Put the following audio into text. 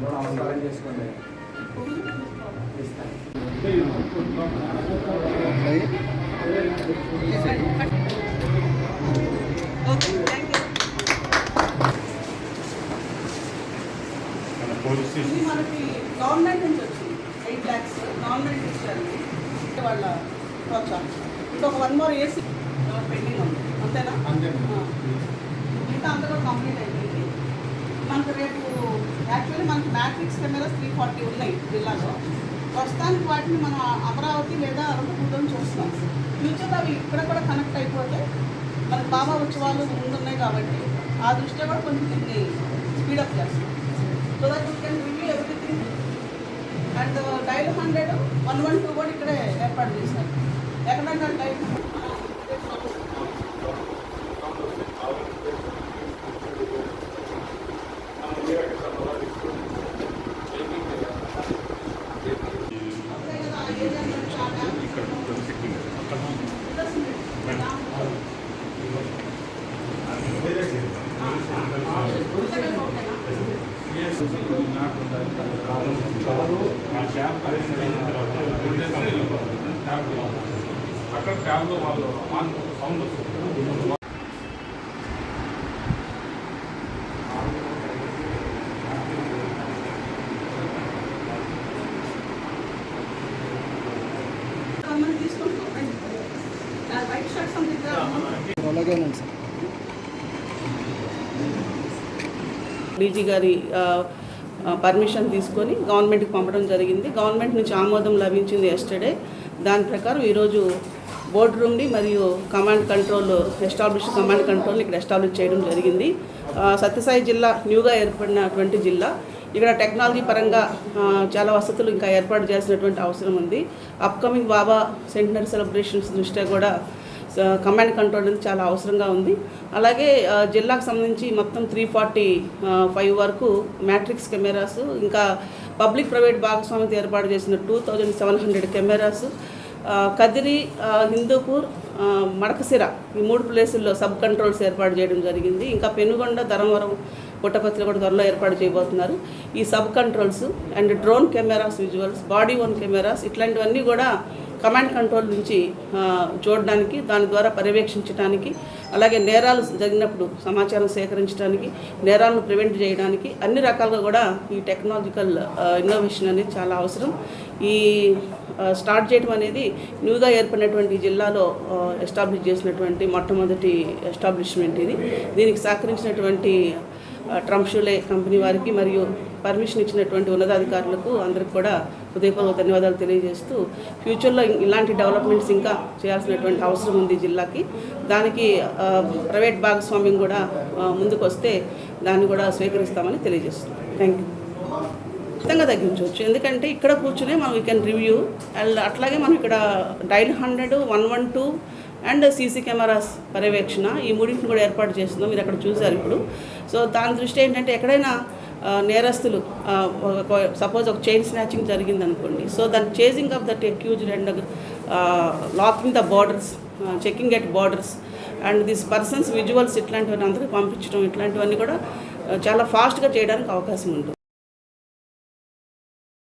కూడా నమస్కారం చేసుకోండి. ఇది మనకి గవర్నమెంట్ నుంచి వచ్చింది. ఎయిట్ ల్యాక్స్ గవర్నమెంట్ ఇచ్చారు ఇది వాళ్ళ ప్రోత్సాహం. ఇంకొక వన్ మోర్ ఏసీ పెండింగ్ ఉంది. అంతేనా? అంతేనా? మిగతా అంతా కూడా కంప్లీట్ అయిపోయింది. మనకు రేపు యాక్చువల్లీ మనకి మ్యాట్రిక్స్ కెమెరాస్ త్రీ ఫార్టీ ఉన్నాయి జిల్లాలో. ప్రస్తుతానికి వాటిని మనం అమరావతి లేదా అనంతపురం చూస్తున్నాం. ఫ్యూచర్లో అవి ఇక్కడ కూడా కనెక్ట్ అయిపోతే మనకి బాబా ఉత్సవాలు ముందున్నాయి కాబట్టి ఆ దృష్ట్యా కూడా కొంచెం దీన్ని స్పీడప్ చేస్తాం. So that you can review everything and dial hundred one one two కూడా ఇక్కడే ఏర్పాటు చేశారు. ఎక్కడంటే డైల్ ఇక్కడ సిట్టింగ్ అక్కడ ట్యాబ్లో వాళ్ళు ఆన్ సౌండ్ వస్తుంది తీసుకుంటూ సార్. డీజీ గారి పర్మిషన్ తీసుకొని గవర్నమెంట్కి పంపడం జరిగింది. గవర్నమెంట్ నుంచి ఆమోదం లభించింది ఎస్టర్డే. దాని ప్రకారం ఈరోజు బోర్డు రూమ్ని మరియు కమాండ్ కంట్రోల్ ఎస్టాబ్లిష్ కమాండ్ కంట్రోల్ని ఇక్కడ ఎస్టాబ్లిష్ చేయడం జరిగింది. సత్యసాయి జిల్లా న్యూగా ఏర్పడినటువంటి జిల్లా. ఇక్కడ టెక్నాలజీ పరంగా చాలా వసతులు ఇంకా ఏర్పాటు చేసినటువంటి అవసరం ఉంది. అప్కమింగ్ బాబా సెంటనరీ సెలబ్రేషన్స్ దృష్ట్యా కూడా కమాండ్ కంట్రోల్ అనేది చాలా అవసరంగా ఉంది. అలాగే జిల్లాకు సంబంధించి మొత్తం త్రీ ఫార్టీ ఫైవ్ వరకు మ్యాట్రిక్స్ కెమెరాస్ ఇంకా పబ్లిక్ ప్రైవేట్ భాగస్వామ్యత ఏర్పాటు చేసిన two thousand seven hundred cameras Kadiri Hindupur Madakasira ఈ మూడు ప్లేసుల్లో సబ్ కంట్రోల్స్ ఏర్పాటు చేయడం జరిగింది. ఇంకా పెనుగొండ ధర్మవరం పుట్టపత్రిక కూడా త్వరలో ఏర్పాటు చేయబోతున్నారు. ఈ sub controls and drone cameras visuals body worn cameras ఇట్లాంటివన్నీ కూడా కమాండ్ కంట్రోల్ నుంచి చూడడానికి దాని ద్వారా పర్యవేక్షించడానికి అలాగే నేరాలు జరిగినప్పుడు సమాచారం సేకరించడానికి నేరాలను ప్రివెంట్ చేయడానికి అన్ని రకాలుగా కూడా ఈ టెక్నాలజికల్ ఇన్నోవేషన్ అనేది చాలా అవసరం. ఈ స్టార్ట్ చేయడం అనేది న్యూగా ఏర్పడినటువంటి జిల్లాలో ఎస్టాబ్లిష్ చేసినటువంటి మొట్టమొదటి ఎస్టాబ్లిష్మెంట్ ఇది. దీనికి సహకరించినటువంటి ఆ, ట్రంప్ షూలే కంపెనీ వారికి మరియు పర్మిషన్ ఇచ్చినటువంటి ఉన్నతాధికారులకు అందరికి కూడా హృదయపూర్వక ధన్యవాదాలు తెలియజేస్తూ ఫ్యూచర్లో ఇలాంటి డెవలప్మెంట్స్ ఇంకా చేయాల్సినటువంటి అవసరం ఉంది జిల్లాకి. దానికి ప్రైవేట్ భాగస్వామ్యం కూడా ముందుకు వస్తే దాన్ని కూడా స్వీకరిస్తామని తెలియజేస్తున్నాం. థ్యాంక్ యూ ఖచ్చితంగా తగ్గించవచ్చు. ఎందుకంటే ఇక్కడ కూర్చునే మనం వీ కెన్ రివ్యూ అండ్ అట్లాగే మనం ఇక్కడ dial hundred one one two and CC cameras పర్యవేక్షణ ఈ మూడింటిని కూడా ఏర్పాటు చేస్తున్నాం. మీరు అక్కడ చూసారు ఇప్పుడు. సో దాని దృష్టి ఏంటంటే ఎక్కడైనా నేరస్తులు సపోజ్ ఒక చైన్ స్నాచింగ్ జరిగింది అనుకోండి సో దాని chasing of that accused and locking the borders checking at borders and this persons visuals ఇట్లాంటివన్నీ అందరికీ పంపించడం ఇట్లాంటివన్నీ కూడా చాలా ఫాస్ట్గా చేయడానికి అవకాశం ఉంటుంది.